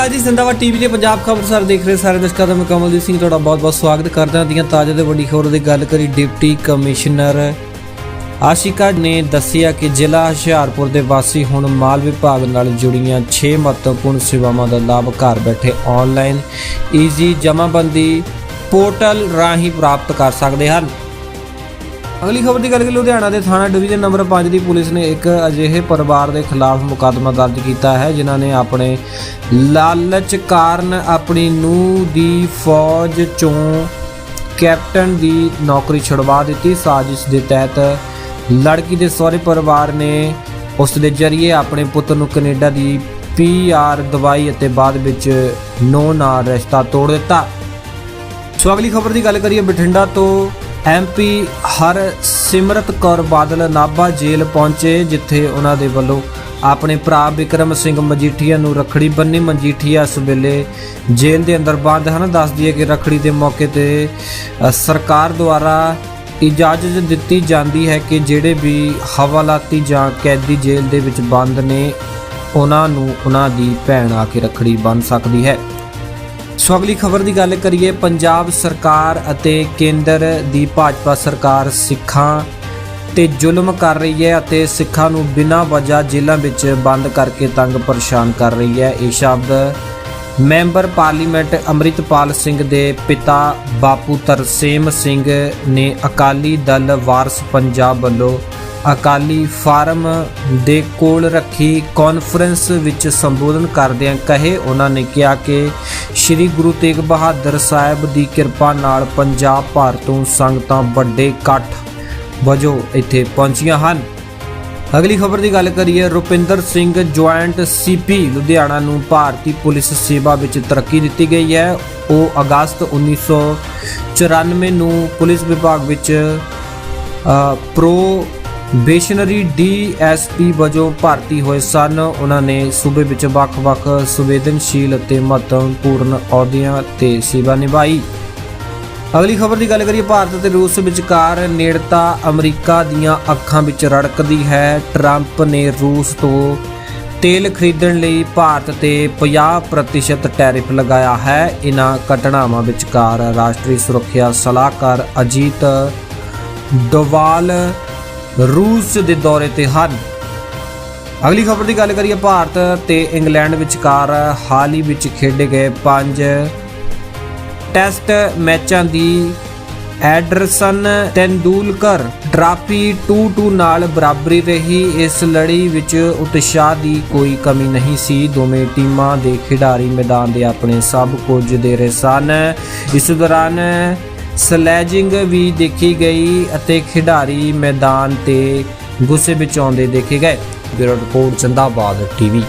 ਅਕਾਲ ਜੀ, ਜ਼ਿੰਦਾਬਾਦ ਟੀਵੀ ਦੇ ਪੰਜਾਬ ਖਬਰਸਾਰ ਦੇਖ ਰਹੇ ਸਾਰੇ ਦਰਸ਼ਕਾਂ ਦਾ ਮੈਂ ਕਮਲਜੀਤ ਸਿੰਘ ਤੁਹਾਡਾ ਬਹੁਤ-ਬਹੁਤ ਸਵਾਗਤ ਕਰਦਾ ਦੀਆਂ ਤਾਜ਼ਾ ਤੇ ਵੱਡੀ ਖਬਰ ਦੀ ਗੱਲ ਕਰੀ ਡਿਪਟੀ ਕਮਿਸ਼ਨਰ ਆਸ਼ਿਕਾ ਨੇ ਦੱਸਿਆ ਕਿ ਜ਼ਿਲ੍ਹਾ ਹੁਸ਼ਿਆਰਪੁਰ ਦੇ ਵਾਸੀ ਹੁਣ ਮਾਲ ਵਿਭਾਗ ਨਾਲ ਜੁੜੀਆਂ 6 ਮਹੱਤਵਪੂਰਨ ਸੇਵਾਵਾਂ ਦਾ ਲਾਭ ਘਰ ਬੈਠੇ ਆਨਲਾਈਨ ਈਜ਼ੀ ਜਮ੍ਹਾਂਬੰਦੀ ਪੋਰਟਲ ਰਾਹੀਂ ਪ੍ਰਾਪਤ ਕਰ ਸਕਦੇ ਹਨ। ਅਗਲੀ ਖਬਰ ਦੀ ਗੱਲ ਕਰੀਏ, ਲੁਧਿਆਣਾ ਦੇ ਥਾਣਾ ਡਿਵੀਜ਼ਨ ਨੰਬਰ 5 ਦੀ ਪੁਲਿਸ ਨੇ ਇੱਕ ਅਜਿਹੇ ਪਰਿਵਾਰ ਦੇ ਖਿਲਾਫ ਮੁਕੱਦਮਾ ਦਰਜ ਕੀਤਾ ਹੈ, ਜਿਨ੍ਹਾਂ ਨੇ ਆਪਣੇ ਲਾਲਚ ਕਾਰਨ ਆਪਣੀ ਨੂੰਹ ਦੀ ਫੌਜ ਚੋਂ ਕੈਪਟਨ ਦੀ ਨੌਕਰੀ ਛੁਡਵਾ ਦਿੱਤੀ। ਸਾਜ਼ਿਸ਼ ਦੇ ਤਹਿਤ ਲੜਕੀ ਦੇ ਸਹੁਰੇ ਪਰਿਵਾਰ ਨੇ ਉਸ ਦੇ ਜ਼ਰੀਏ ਆਪਣੇ ਪੁੱਤਰ ਨੂੰ ਕੈਨੇਡਾ ਦੀ ਪੀਆਰ ਦਵਾਈ ਅਤੇ ਬਾਅਦ ਵਿੱਚ ਨੋ ਨਾਲ ਰਿਸ਼ਤਾ ਤੋੜ ਦਿੱਤਾ। ਸੋ ਅਗਲੀ ਖਬਰ ਦੀ ਗੱਲ ਕਰੀਏ, ਬਠਿੰਡਾ ਤੋਂ MP Harsimrat Kaur Badal Nabha jail ਪਹੁੰਚੇ, ਜਿੱਥੇ ਉਹਨਾਂ ਦੇ ਵੱਲੋਂ ਆਪਣੇ ਭਰਾ ਵਿਕਰਮ ਸਿੰਘ ਮਜੀਠੀਆ ਨੂੰ ਰਖੜੀ ਬੰਨੀ ਮਜੀਠੀਆ ਇਸ ਵੇਲੇ ਜੇਲ੍ਹ ਦੇ ਅੰਦਰ ਬੰਦ ਹਨ। ਦੱਸ ਦਈਏ ਕਿ ਰਖੜੀ ਦੇ ਮੌਕੇ ਤੇ ਸਰਕਾਰ ਦੁਆਰਾ ਇਜਾਜ਼ਤ ਦਿੱਤੀ ਜਾਂਦੀ ਹੈ ਕਿ ਜਿਹੜੇ ਵੀ ਹਵਾਲਾਤੀ ਜਾਂ ਕੈਦੀ ਜੇਲ੍ਹ ਦੇ ਵਿੱਚ ਬੰਦ ਨੇ, ਉਹਨਾਂ ਨੂੰ ਉਹਨਾਂ ਦੀ ਭੈਣ ਆ ਕੇ ਰਖੜੀ ਬੰਨ ਸਕਦੀ ਹੈ। ਸੋ ਅਗਲੀ ਖਬਰ ਦੀ ਗੱਲ ਕਰੀਏ, ਪੰਜਾਬ ਸਰਕਾਰ ਅਤੇ ਕੇਂਦਰ ਦੀ ਭਾਜਪਾ ਸਰਕਾਰ ਸਿੱਖਾਂ ਤੇ ਜ਼ੁਲਮ ਕਰ ਰਹੀ ਹੈ ਅਤੇ ਸਿੱਖਾਂ ਨੂੰ ਬਿਨਾਂ ਵਜ੍ਹਾ ਜੇਲ੍ਹਾਂ ਵਿੱਚ ਬੰਦ ਕਰਕੇ ਤੰਗ ਪਰੇਸ਼ਾਨ ਕਰ ਰਹੀ ਹੈ। ਇਹ ਸ਼ਬਦ ਮੈਂਬਰ ਪਾਰਲੀਮੈਂਟ ਅੰਮ੍ਰਿਤਪਾਲ ਸਿੰਘ ਦੇ ਪਿਤਾ ਬਾਪੂ ਤਰਸੇਮ ਸਿੰਘ ਨੇ ਅਕਾਲੀ ਦਲ ਵਾਰਸ ਪੰਜਾਬ ਵੱਲੋਂ ਅਕਾਲੀ ਫਾਰਮ ਦੇ ਕੋਲ ਰੱਖੀ ਕਾਨਫਰੰਸ ਵਿੱਚ ਸੰਬੋਧਨ ਕਰਦਿਆਂ ਕਹੇ। ਉਹਨਾਂ ਨੇ ਕਿਹਾ ਕਿ ਸ੍ਰੀ ਗੁਰੂ ਤੇਗ ਬਹਾਦਰ ਸਾਹਿਬ ਦੀ ਕਿਰਪਾ ਨਾਲ ਪੰਜਾਬ ਭਰ ਤੋਂ ਸੰਗਤਾਂ ਵੱਡੇ ਇਕੱਠ ਵਜੋਂ ਇੱਥੇ ਪਹੁੰਚੀਆਂ ਹਨ। ਅਗਲੀ ਖਬਰ ਦੀ ਗੱਲ ਕਰੀਏ, ਰੁਪਿੰਦਰ ਸਿੰਘ ਜੁਆਇੰਟ ਸੀਪੀ ਲੁਧਿਆਣਾ ਨੂੰ ਭਾਰਤੀ ਪੁਲਿਸ ਸੇਵਾ ਵਿੱਚ ਤਰੱਕੀ ਦਿੱਤੀ ਗਈ ਹੈ। ਉਹ ਅਗਸਤ 1994 ਨੂੰ ਪੁਲਿਸ ਵਿਭਾਗ ਵਿੱਚ ਪ੍ਰੋ ਬੇਸ਼ਨਰੀ ਡੀਐਸਪੀ ਵਜੋਂ ਭਰਤੀ ਹੋਏ ਸਨ। ਉਹਨਾਂ ਨੇ ਸੂਬੇ ਵਿੱਚ ਵੱਖ-ਵੱਖ ਸੰਵੇਦਨਸ਼ੀਲ ਅਤੇ ਮਹੱਤਵਪੂਰਨ ਅਹੁਦਿਆਂ ਤੇ ਸੇਵਾ ਨਿਭਾਈ। ਅਗਲੀ ਖਬਰ ਦੀ ਗੱਲ ਕਰੀਏ, ਭਾਰਤ ਅਤੇ ਰੂਸ ਵਿਚਕਾਰ ਨੇੜਤਾ ਅਮਰੀਕਾ ਦੀਆਂ ਅੱਖਾਂ ਵਿੱਚ ਰੜਕਦੀ ਹੈ। ਟਰੰਪ ਨੇ ਰੂਸ ਤੋਂ ਤੇਲ ਖਰੀਦਣ ਲਈ ਭਾਰਤ ਤੇ 50% ਟੈਰਿਫ ਲਗਾਇਆ ਹੈ। ਇਹਨਾਂ ਘਟਨਾਵਾਂ ਵਿਚਕਾਰ ਰਾਸ਼ਟਰੀ ਸੁਰੱਖਿਆ ਸਲਾਹਕਾਰ ਅਜੀਤ ਡੋਵਾਲ ਰੂਸ ਦੇ ਦੌਰੇ ਤੇ ਹਨ। ਅਗਲੀ ਖਬਰ ਦੀ ਗੱਲ ਕਰੀਏ ਭਾਰਤ ਤੇ ਇੰਗਲੈਂਡ ਵਿਚਕਾਰ ਹਾਲ ਹੀ ਵਿੱਚ ਖੇਡੇ ਗਏ ਪੰਜ ਟੈਸਟ ਮੈਚਾਂ ਦੀ ਐਡਰਸਨ ਤੈਂਦੂਲਕਰ ਟਰਾਫੀ 2-2 ਨਾਲ ਬਰਾਬਰੀ ਰਹੀ। ਇਸ ਲੜੀ ਵਿੱਚ ਉਤਸ਼ਾਹ ਦੀ ਕੋਈ ਕਮੀ ਨਹੀਂ ਸੀ। ਦੋਵੇਂ ਟੀਮਾਂ ਦੇ ਖਿਡਾਰੀ ਮੈਦਾਨ ਦੇ ਆਪਣੇ ਸਭ ਕੁਝ ਦੇ ਰਹੇ ਸਨ। ਇਸ ਦੌਰਾਨ ਸਲੈਜਿੰਗ ਵੀ ਦੇਖੀ ਗਈ ਅਤੇ ਖਿਡਾਰੀ ਮੈਦਾਨ ਤੇ ਗੁੱਸੇ ਵਿੱਚ ਆਉਂਦੇ ਦੇਖੇ ਗਏ। ਬਿਊਰੋ ਰਿਪੋਰਟ ਚੰਦਾਬਾਦ ਟੀਵੀ।